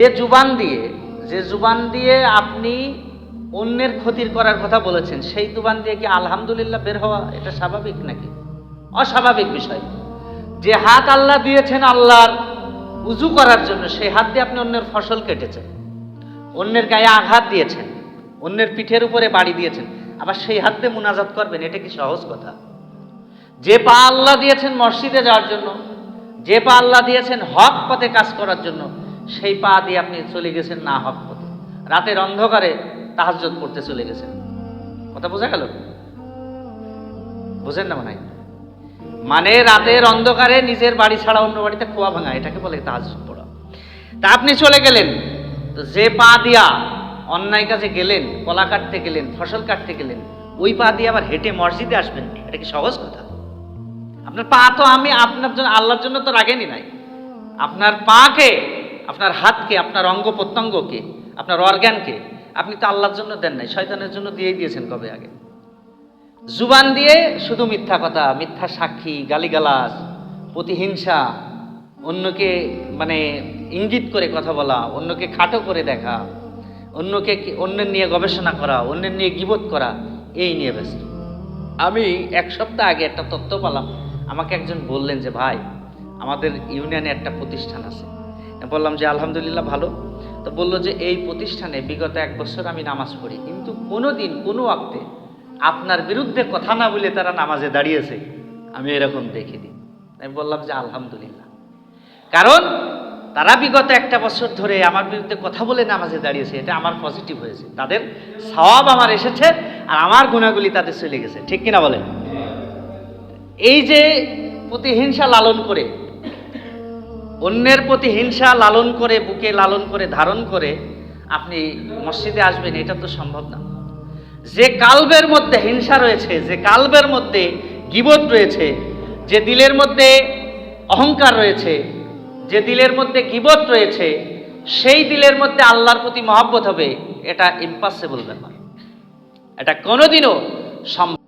যে জুবান দিয়ে, যে জুবান দিয়ে আপনি অন্যের ক্ষতির করার কথা বলেছেন, সেই জুবান দিয়ে কি আলহামদুলিল্লাহ বের হওয়া এটা স্বাভাবিক নাকি? অস্বাভাবিক বিষয়। যে হাত আল্লাহ দিয়েছেন আল্লাহর উজু করার জন্য, সেই হাত দিয়ে আপনি অন্যের ফসল কেটেছেন। অন্যের গায়ে আঘাত দিয়েছেন। অন্যের পিঠের উপরে বাড়ি দিয়েছেন। আবার সেই হাত দিয়ে মুনাজাত করবেন, এটা কি সহজ কথা? যে পা আল্লাহ দিয়েছেন মসজিদে যাওয়ার জন্য, যে পা আল্লাহ দিয়েছেন হক পথে কাজ করার জন্য সেই পা দিয়ে আপনি চলে গেছেন না হক পথে। রাতের অন্ধকারে তাহাজ্জত করতে চলে গেছেন। কথা বোঝা গেল? বুঝেন না মনে মানে রাতের অন্ধকারে নিজের বাড়ি ছাড়া অন্য বাড়িতে খোয়া ভাঙা, এটাকে বলে তাহাজ্জুদ পড়া। তা আপনি চলে গেলেন, তো যে পা দিয়া অন্যায় কাজে গেলেন, কলা কাটতে গেলেন, ফসল কাটতে গেলেন, ওই পা দিয়ে আবার হেঁটে মসজিদে আসবেন, এটা কি সহজ কথা? আপনার পা তো আমি আপনার জন্য আল্লাহর জন্য তো রাখেনি নাই। আপনার পাকে আপনার হাতকে, আপনার অঙ্গ প্রত্যঙ্গকে, আপনার অর্গ্যানকে আপনি তো আল্লাহর জন্য দেন নাই, শয়তানের জন্য দিয়েই দিয়েছেন কবে আগে? জুবান দিয়ে শুধু মিথ্যা কথা, মিথ্যা সাক্ষী গালিগালাস প্রতিহিংসা, অন্যকে মানে ইঙ্গিত করে কথা বলা, অন্যকে খাটো করে দেখা, অন্যকে অন্যের নিয়ে গবেষণা করা, অন্যের নিয়ে গিবোধ করা, এই নিয়ে ব্যস্ত। আমি এক সপ্তাহ আগে একটা তথ্য পেলাম, আমাকে একজন বললেন যে, ভাই, আমাদের ইউনিয়নে একটা প্রতিষ্ঠান আছে। বললাম যে আলহামদুলিল্লাহ ভালো। তো বলল যে এই প্রতিষ্ঠানে বিগত এক বছর আমি নামাজ পড়ি, কিন্তু কোনো দিন কোনো ওয়াক্তে আপনার বিরুদ্ধে কথা না বলে তারা নামাজে দাঁড়িয়েছে। আমি এরকম দেখিনি। আমি বললাম যে আলহামদুলিল্লাহ। কারণ তারা বিগত একটা বছর ধরে আমার বিরুদ্ধে কথা বলে নামাজে দাঁড়িয়েছে, এটা আমার পজিটিভ হয়েছে। তাদের সওয়াব আমার এসেছে আর আমার গুণাগুলি তাদের চলে গেছে। ঠিক কিনা বলেন? এই যে প্রতিহিংসা লালন করে অন্যের প্রতি হিংসা লালন করে, বুকে লালন করে, ধারণ করে আপনি মসজিদে আসবেন, এটা তো সম্ভব না। যে কালবের মধ্যে হিংসা রয়েছে, যে কালবের মধ্যে গিবত রয়েছে, যে দিলের মধ্যে অহংকার রয়েছে, যে দিলের মধ্যে গিবত রয়েছে, সেই দিলের মধ্যে আল্লাহর প্রতি মহাব্বত হবে, এটা ইম্পসিবল ব্যাপার। এটা কোনোদিনও সম্ভব